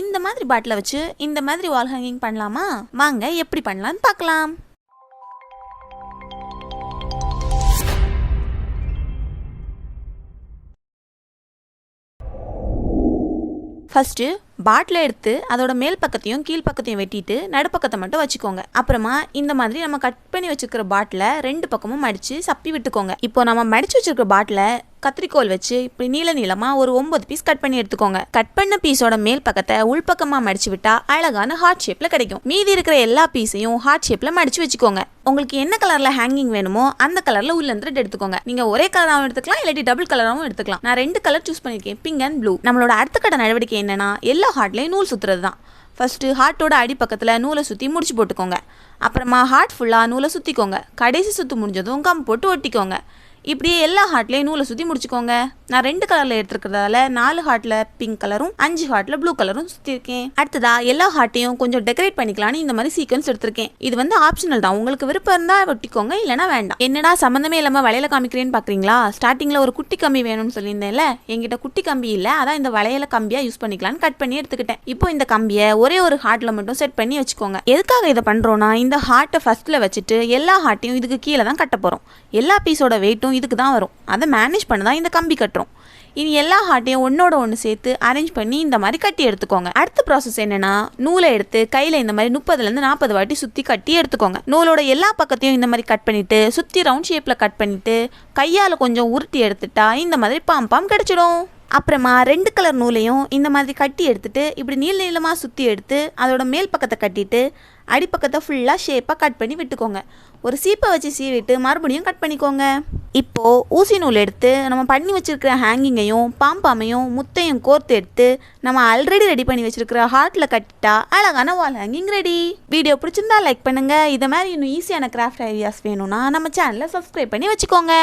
இந்த மாதிரி பாட்டிலை வச்சு இந்த மாதிரி வால் ஹேங்கிங் பண்ணலாமா? வாங்க எப்படி பண்ணலாம்னு பார்க்கலாம். ஃபஸ்ட்டு பாட்டில் எடுத்து அதோட மேல் பக்கத்தையும் கீழ் பக்கத்தையும் வெட்டிட்டு நடுப்பக்கத்தை மட்டும் வச்சுக்கோங்க. அப்புறமா இந்த மாதிரி நம்ம கட் பண்ணி வச்சுருக்கிற பாட்டில் ரெண்டு பக்கமும் மடித்து சப்பி விட்டுக்கோங்க. இப்போ நம்ம மடித்து வச்சிருக்கிற பாட்டிலை கத்திரிக்கோல் வச்சு இப்படி நீள நீளமாக ஒரு ஒன்பது பீஸ் கட் பண்ணி எடுத்துக்கோங்க. கட் பண்ண பீஸோட மேல் பக்கத்தை உள்பக்கமாக மடிச்சு விட்டா அழகான ஹார்ட் ஷேப்பில் கிடைக்கும். மீதி இருக்கிற எல்லா பீஸையும் ஹார்ட் ஷேப்பில் மடிச்சு வச்சுக்கோங்க. உங்களுக்கு என்ன கலரில் ஹேங்கிங் வேணுமோ அந்த கலரில் உள்ள த்ரெட் எடுத்துக்கோங்க. நீங்கள் ஒரே கலராகவும் எடுத்துக்கலாம் இல்லாட்டி டபுள் கலராகவும் எடுத்துக்கலாம். நான் ரெண்டு கலர் சூஸ் பண்ணியிருக்கேன் பிங்க் அண்ட் ப்ளூ நம்மளோட அடுத்த கட நடவடிக்கை என்னன்னா எல்லா ஹார்ட்லேயும் நூல் சுற்றுறது தான். ஃபஸ்ட்டு ஹார்ட்டோட அடிப்பக்கத்தில் நூலை சுற்றி முடிச்சு போட்டுக்கோங்க. அப்புறமா ஹார்ட் ஃபுல்லாக நூலை சுற்றிக்கோங்க கடைசி சுற்று முடிஞ்சதும் கம் போட்டு ஒட்டிக்கோங்க. இப்படியே எல்லா ஹார்ட்லேயும் நூலை சுற்றி முடிச்சுக்கோங்க. நான் ரெண்டு கலரில் எடுத்துருக்கிறதால நாலு ஹார்ட்டில் பிங்க் கலரும் அஞ்சு ஹார்ட்டில் ப்ளூ கலரும் சுற்றிருக்கேன் அடுத்ததா எல்லா ஹார்ட்டையும் கொஞ்சம் டெக்கரேட் பண்ணிக்கலாம்னு இந்த மாதிரி சீக்வன்ஸ் எடுத்திருக்கேன். இது வந்து ஆப்ஷனல் தான். உங்களுக்கு விருப்பம் இருந்தால் ஒட்டிக்கோங்க இல்லைனா வேண்டாம். என்னடா சம்மந்தமே இல்லாமல் வளையல காமிக்கிறேன்னு பார்க்குறீங்களா ஸ்டார்டிங்கில் ஒரு குட்டி கம்பி வேணும்னு சொல்லியிருந்தேன்ல என்கிட்ட குட்டி கம்பி இல்லை அதான் இந்த வளையல கம்பியாக யூஸ் பண்ணிக்கலாம்னு கட் பண்ணி எடுத்துக்கிட்டேன். இப்போ இந்த கம்பியை ஒரே ஒரு ஹார்ட்டில் மட்டும் செட் பண்ணி வச்சுக்கோங்க. எதுக்காக இதை பண்ணுறோன்னா இந்த ஹார்ட்டை ஃபஸ்ட்டில் வச்சுட்டு எல்லா ஹார்ட்டையும் இதுக்கு கீழே தான் கட்ட போகிறோம் எல்லா பீஸோட வெயிட்டும் இதுக்கு தான் வரும். அதை மேனேஜ் பண்ண தான் இந்த கம்பி கட்டுறோம். இனி எல்லா ஹார்ட்டையும் ஒன்றோட ஒன்று சேர்த்து அரேஞ்ச் பண்ணி இந்த மாதிரி கட்டி எடுத்துக்கோங்க. அடுத்த ப்ராசஸ் என்னன்னா நூலை எடுத்து கையில் இந்த மாதிரி முப்பதுலேருந்து நாற்பது வாட்டி சுற்றி கட்டி எடுத்துக்கோங்க. நூலோட எல்லா பக்கத்தையும் இந்த மாதிரி கட் பண்ணிவிட்டு சுற்றி ரவுண்ட் ஷேப்பில் கட் பண்ணிட்டு கையால் கொஞ்சம் உருட்டி எடுத்துட்டா இந்த மாதிரி பாம் பாம் கிடச்சிடும். அப்புறமா ரெண்டு கலர் நூலையும் இந்த மாதிரி கட்டி எடுத்துட்டு இப்படி நீள நீளமாக சுற்றி எடுத்து அதோட மேல் பக்கத்தை கட்டிட்டு அடிப்பக்கத்தை ஃபுல்லாக ஷேப்பாக கட் பண்ணி விட்டுக்கோங்க. ஒரு சீப்பை வச்சு சீவிட்டு மறுபடியும் கட் பண்ணிக்கோங்க. இப்போது ஊசி நூல் எடுத்து நம்ம பண்ணி வச்சுருக்கிற ஹேங்கிங்கையும் பாம்பாமையும் முத்தையும் கோர்த்து எடுத்து நம்ம ஆல்ரெடி ரெடி பண்ணி வச்சுருக்கிற ஹார்ட்டில் கட்டிட்டா அழகான வால் ஹேங்கிங் ரெடி வீடியோ பிடிச்சிருந்தா லைக் பண்ணுங்கள் இதை மாதிரி இன்னும் ஈஸியான கிராஃப்ட் ஐடியாஸ் வேணும்னா நம்ம சேனலை சப்ஸ்கிரைப் பண்ணி வச்சுக்கோங்க.